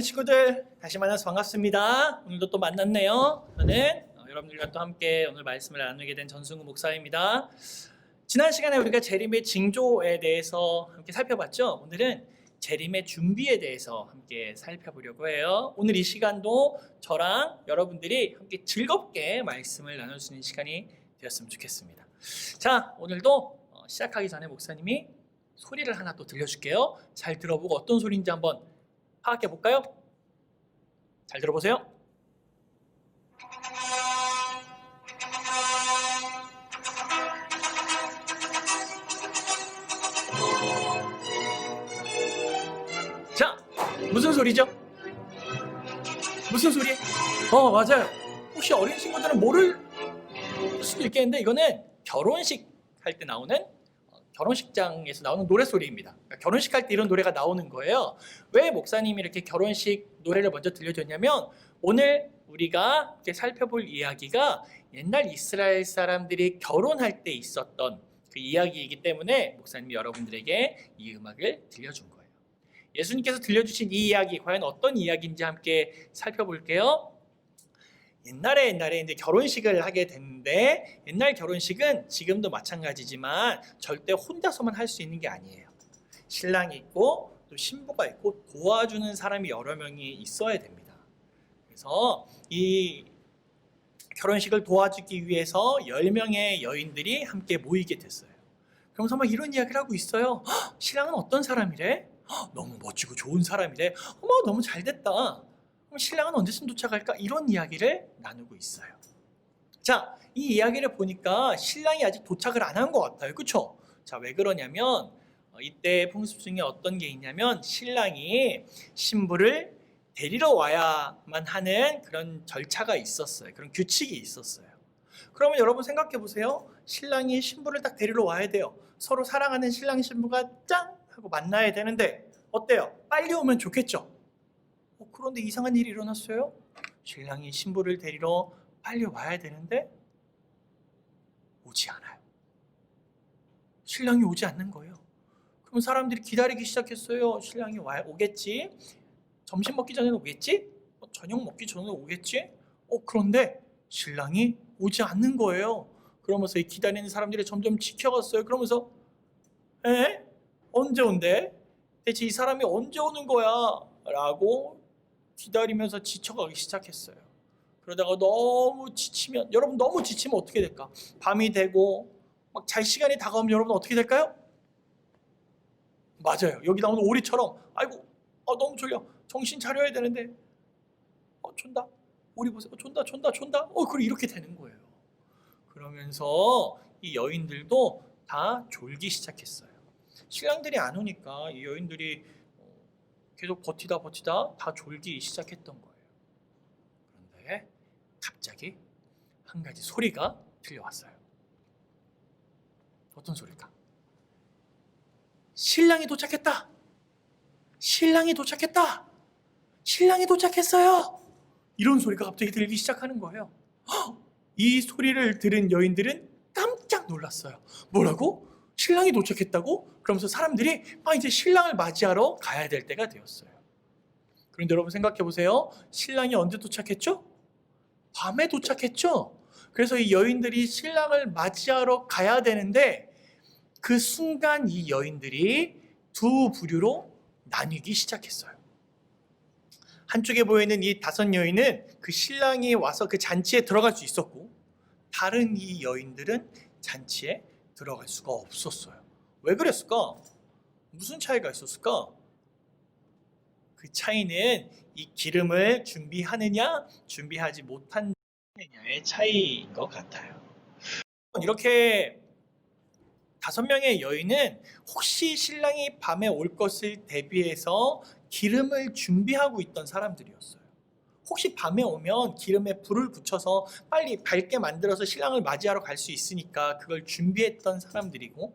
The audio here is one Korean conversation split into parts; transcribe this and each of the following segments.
어린이 친구들 다시 만나서 반갑습니다. 오늘도 또 만났네요. 저는 어, 여러분들과 또 함께 오늘 말씀을 나누게 된 전승우 목사입니다. 지난 시간에 우리가 재림의 징조에 대해서 함께 살펴봤죠. 오늘은 재림의 준비에 대해서 함께 살펴보려고 해요. 오늘 이 시간도 저랑 여러분들이 함께 즐겁게 말씀을 나눌 수 있는 시간이 되었으면 좋겠습니다. 자, 오늘도 어, 시작하기 전에 목사님이 소리를 하나 또 들려줄게요. 잘 들어보고 어떤 소리인지 한번 파악해 볼까요? 잘 들어보세요. 자, 무슨 소리죠? 무슨 소리? 어, 맞아요. 혹시 어린 친구들은 모를 수도 있겠는데 이거는 결혼식 할 때 나오는 어, 결혼식장에서 나오는 노래 소리입니다. 그러니까 결혼식 할 때 이런 노래가 나오는 거예요. 왜 목사님이 이렇게 결혼식 노래를 먼저 들려줬냐면 오늘 우리가 이렇게 살펴볼 이야기가 옛날 이스라엘 사람들이 결혼할 때 있었던 그 이야기이기 때문에 목사님이 여러분들에게 이 음악을 들려준 거예요. 예수님께서 들려주신 이 이야기 과연 어떤 이야기인지 함께 살펴볼게요. 옛날에 옛날에 이제 결혼식을 하게 됐는데 옛날 결혼식은 지금도 마찬가지지만 절대 혼자서만 할 수 있는 게 아니에요. 신랑이 있고 또 신부가 있고 도와주는 사람이 여러 명이 있어야 됩니다. 그래서 이 결혼식을 도와주기 위해서 10명의 여인들이 함께 모이게 됐어요. 그러면서 막 이런 이야기를 하고 있어요. "헉, 신랑은 어떤 사람이래? "헉, 너무 멋지고 좋은 사람이래. 어머 너무 잘 됐다. 그럼 신랑은 언제쯤 도착할까? 이런 이야기를 나누고 있어요. 자, 이 이야기를 보니까 신랑이 아직 도착을 안 한 것 같아요. 그쵸? 자, 왜 그러냐면 어, 이때 풍습 중에 어떤 게 있냐면 신랑이 신부를 데리러 와야만 하는 그런 절차가 있었어요. 그런 규칙이 있었어요. 그러면 여러분 생각해 보세요. 신랑이 신부를 딱 데리러 와야 돼요. 서로 사랑하는 신랑 신부가 짱 하고 만나야 되는데 어때요? 빨리 오면 좋겠죠. 어, 그런데 이상한 일이 일어났어요. 신랑이 신부를 데리러 빨리 와야 되는데 오지 않아요. 신랑이 오지 않는 거예요. 그럼 사람들이 기다리기 시작했어요. 신랑이 와 오겠지. 점심 먹기 전에 오겠지. 어, 저녁 먹기 전에 오겠지. 어 그런데 신랑이 오지 않는 거예요. 그러면서 이 기다리는 사람들이 점점 지켜갔어요. 그러면서 에 언제 온대? 대체 이 사람이 언제 오는 거야? 라고 기다리면서 지쳐가기 시작했어요. 그러다가 너무 지치면 여러분 너무 지치면 어떻게 될까? 밤이 되고 막 잘 시간이 다가오면 여러분 어떻게 될까요? 맞아요. 여기 나오는 오리처럼 아이고 어, 너무 졸려. 정신 차려야 되는데 어 존다. 오리 보세요. 어, 존다 존다 존다. 어 그래 이렇게 되는 거예요. 그러면서 이 여인들도 다 졸기 시작했어요. 신랑들이 안 오니까 이 여인들이 어, 계속 버티다 버티다 다 졸기 시작했던 거예요. 그런데 갑자기 한 가지 소리가 들려왔어요. 어떤 소리일까? 신랑이 도착했다. 신랑이 도착했다. 신랑이 도착했어요. 이런 소리가 갑자기 들리기 시작하는 거예요. 헉! 이 소리를 들은 여인들은 깜짝 놀랐어요. 뭐라고? 신랑이 도착했다고? 그러면서 사람들이 아 이제 신랑을 맞이하러 가야 될 때가 되었어요. 그런데 여러분 생각해 보세요. 신랑이 언제 도착했죠? 밤에 도착했죠. 그래서 이 여인들이 신랑을 맞이하러 가야 되는데 그 순간 이 여인들이 두 부류로 나뉘기 시작했어요. 한쪽에 보이는 이 다섯 여인은 그 신랑이 와서 그 잔치에 들어갈 수 있었고 다른 이 여인들은 잔치에 들어갈 수가 없었어요. 왜 그랬을까? 무슨 차이가 있었을까? 그 차이는 이 기름을 준비하느냐, 준비하지 못하느냐의 차이인 것 같아요. 이렇게 다섯 명의 여인은 혹시 신랑이 밤에 올 것을 대비해서 기름을 준비하고 있던 사람들이었어요. 혹시 밤에 오면 기름에 불을 붙여서 빨리 밝게 만들어서 신랑을 맞이하러 갈 수 있으니까 그걸 준비했던 사람들이고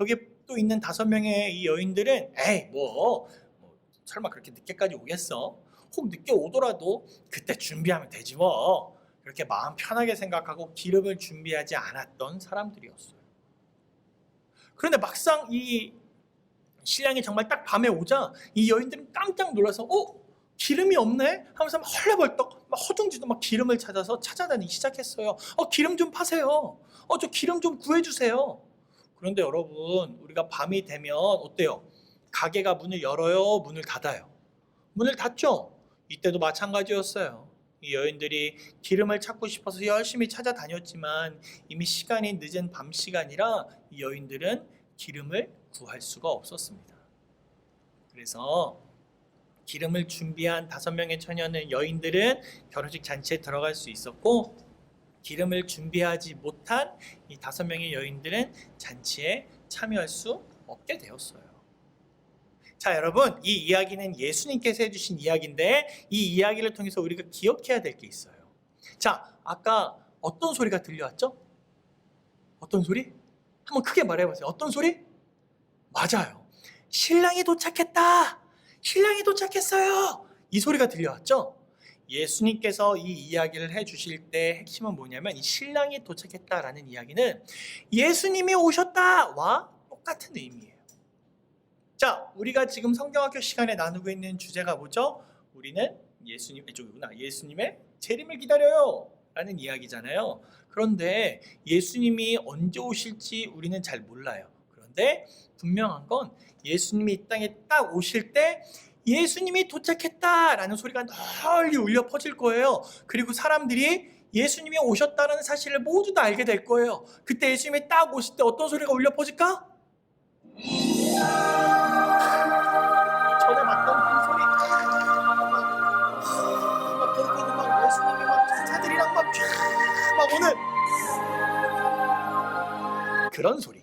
여기 또 있는 다섯 명의 이 여인들은 에이 뭐, 뭐 설마 그렇게 늦게까지 오겠어? 혹 늦게 오더라도 그때 준비하면 되지 뭐 그렇게 마음 편하게 생각하고 기름을 준비하지 않았던 사람들이었어요. 그런데 막상 이 신랑이 정말 딱 밤에 오자 이 여인들은 깜짝 놀라서 어? 기름이 없네? 하면서 막 헐레벌떡 막 허둥지둥 막 기름을 찾아서 찾아다니기 시작했어요. 어, 기름 좀 파세요. 어, 저 기름 좀 구해주세요. 그런데 여러분, 우리가 밤이 되면 어때요? 가게가 문을 열어요? 문을 닫아요? 문을 닫죠? 이때도 마찬가지였어요. 이 여인들이 기름을 찾고 싶어서 열심히 찾아다녔지만 이미 시간이 늦은 밤 시간이라 이 여인들은 기름을 구할 수가 없었습니다. 그래서 기름을 준비한 다섯 명의 처녀는 여인들은 결혼식 잔치에 들어갈 수 있었고 기름을 준비하지 못한 이 다섯 명의 여인들은 잔치에 참여할 수 없게 되었어요. 자, 여러분, 이 이야기는 예수님께서 해주신 이야기인데 이 이야기를 통해서 우리가 기억해야 될 게 있어요. 자, 아까 어떤 소리가 들려왔죠? 어떤 소리? 한번 크게 말해보세요. 어떤 소리? 맞아요. 신랑이 도착했다. 신랑이 도착했어요. 이 소리가 들려왔죠? 예수님께서 이 이야기를 해주실 때 핵심은 뭐냐면 이 신랑이 도착했다라는 이야기는 예수님이 오셨다와 똑같은 의미예요. 자, 우리가 지금 성경학교 시간에 나누고 있는 주제가 뭐죠? 우리는 예수님 이쪽이구나. 예수님의 재림을 기다려요. 라는 이야기잖아요. 그런데 예수님이 언제 오실지 우리는 잘 몰라요. 그런데 분명한 건 예수님이 이 땅에 딱 오실 때 예수님이 도착했다라는 소리가 널리 울려 퍼질 거예요. 그리고 사람들이 예수님이 오셨다는 사실을 모두 다 알게 될 거예요. 그때 예수님이 딱 오실 때 어떤 소리가 울려 퍼질까? 전에 맞던 그 소리 막 그러고 막 예수님이 막 천사들이랑 막쫙막 오는 그런 소리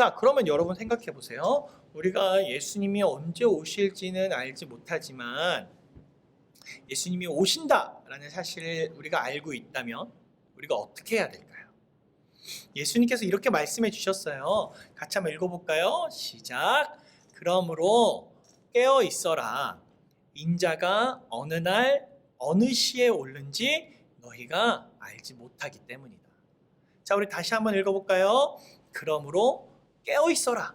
자 그러면 여러분 생각해 보세요 우리가 예수님이 언제 오실지는 알지 못하지만 예수님이 오신다라는 사실을 우리가 알고 있다면 우리가 어떻게 해야 될까요? 예수님께서 이렇게 말씀해 주셨어요. 같이 한번 읽어볼까요? 시작. 그러므로 깨어 있어라. 인자가 어느 날 어느 시에 오는지 너희가 알지 못하기 때문이다. 자, 우리 다시 한번 읽어볼까요? 그러므로 깨어 있어라.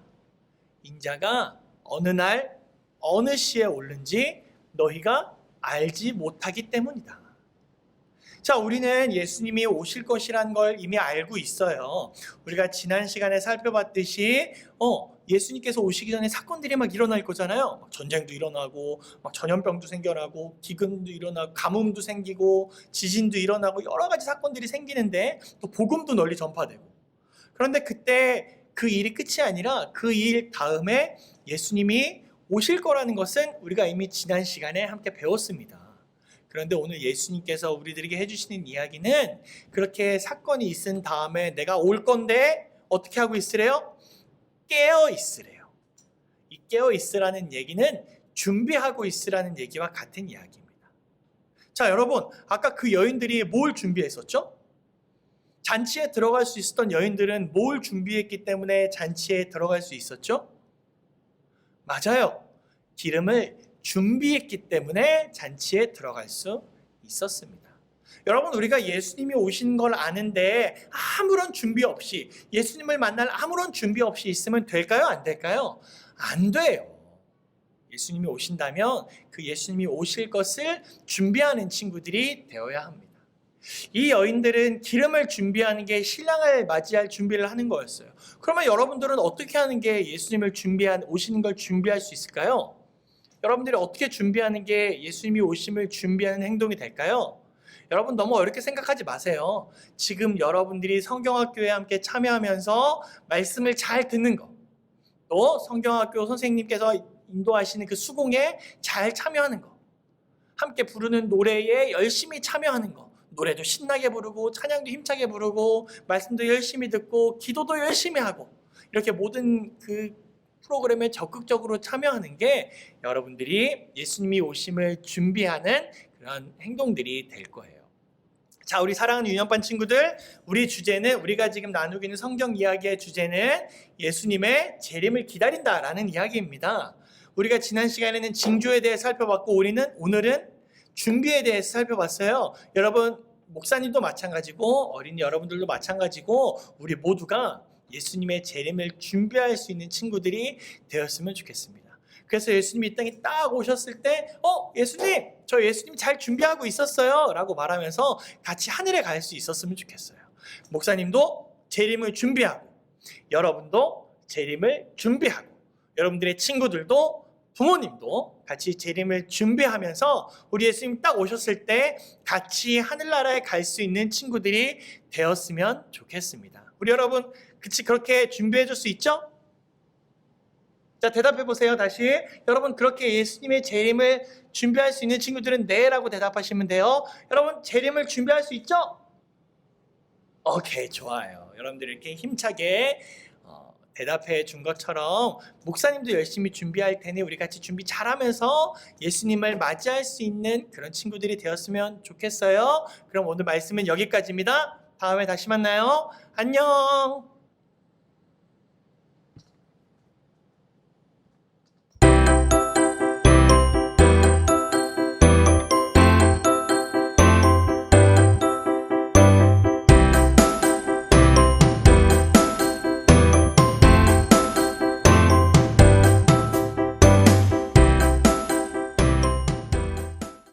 인자가 어느 날 어느 시에 오는지 너희가 알지 못하기 때문이다. 자, 우리는 예수님이 오실 것이란 걸 이미 알고 있어요. 우리가 지난 시간에 살펴봤듯이, 어, 예수님께서 오시기 전에 사건들이 막 일어날 거잖아요. 막 전쟁도 일어나고, 막 전염병도 생겨나고, 기근도 일어나고, 가뭄도 생기고, 지진도 일어나고, 여러 가지 사건들이 생기는데, 또 복음도 널리 전파되고. 그런데 그때 그 일이 끝이 아니라 그 일 다음에 예수님이 오실 거라는 것은 우리가 이미 지난 시간에 함께 배웠습니다. 그런데 오늘 예수님께서 우리들에게 해주시는 이야기는 그렇게 사건이 있은 다음에 내가 올 건데 어떻게 하고 있으래요? 깨어 있으래요. 이 깨어 있으라는 얘기는 준비하고 있으라는 얘기와 같은 이야기입니다. 자, 여러분, 아까 그 여인들이 뭘 준비했었죠? 잔치에 들어갈 수 있었던 여인들은 뭘 준비했기 때문에 잔치에 들어갈 수 있었죠? 맞아요. 기름을 준비했기 때문에 잔치에 들어갈 수 있었습니다. 여러분, 우리가 예수님이 오신 걸 아는데 아무런 준비 없이 예수님을 만날 아무런 준비 없이 있으면 될까요? 안 될까요? 안 돼요. 예수님이 오신다면 그 예수님이 오실 것을 준비하는 친구들이 되어야 합니다. 이 여인들은 기름을 준비하는 게 신랑을 맞이할 준비를 하는 거였어요. 그러면 여러분들은 어떻게 하는 게 예수님을 준비한 오시는 걸 준비할 수 있을까요? 여러분들이 어떻게 준비하는 게 예수님이 오심을 준비하는 행동이 될까요? 여러분 너무 어렵게 생각하지 마세요. 지금 여러분들이 성경학교에 함께 참여하면서 말씀을 잘 듣는 거, 또 성경학교 선생님께서 인도하시는 그 수공에 잘 참여하는 거, 함께 부르는 노래에 열심히 참여하는 거, 노래도 신나게 부르고 찬양도 힘차게 부르고 말씀도 열심히 듣고 기도도 열심히 하고 이렇게 모든 그 프로그램에 적극적으로 참여하는 게 여러분들이 예수님이 오심을 준비하는 그런 행동들이 될 거예요. 자, 우리 사랑하는 유년반 친구들, 우리 주제는 우리가 지금 나누고 있는 성경 이야기의 주제는 예수님의 재림을 기다린다라는 이야기입니다. 우리가 지난 시간에는 징조에 대해 살펴봤고 우리는 오늘은 준비에 대해서 살펴봤어요. 여러분, 목사님도 마찬가지고 어린이 여러분들도 마찬가지고 우리 모두가 예수님의 재림을 준비할 수 있는 친구들이 되었으면 좋겠습니다. 그래서 예수님이 이 땅에 딱 오셨을 때, 어, 예수님, 저 예수님 잘 준비하고 있었어요. 라고 말하면서 같이 하늘에 갈 수 있었으면 좋겠어요. 목사님도 재림을 준비하고, 여러분도 재림을 준비하고, 여러분들의 친구들도 부모님도 같이 재림을 준비하면서 우리 예수님 딱 오셨을 때 같이 하늘나라에 갈 수 있는 친구들이 되었으면 좋겠습니다. 우리 여러분, 그치, 그렇게 준비해 줄 수 있죠? 자, 대답해 보세요, 다시. 여러분, 그렇게 예수님의 재림을 준비할 수 있는 친구들은 네 라고 대답하시면 돼요. 여러분, 재림을 준비할 수 있죠? 오케이, 좋아요. 여러분들 이렇게 힘차게 어, 대답해 준 것처럼 목사님도 열심히 준비할 테니 우리 같이 준비 잘하면서 예수님을 맞이할 수 있는 그런 친구들이 되었으면 좋겠어요. 그럼 오늘 말씀은 여기까지입니다. 다음에 다시 만나요. 안녕.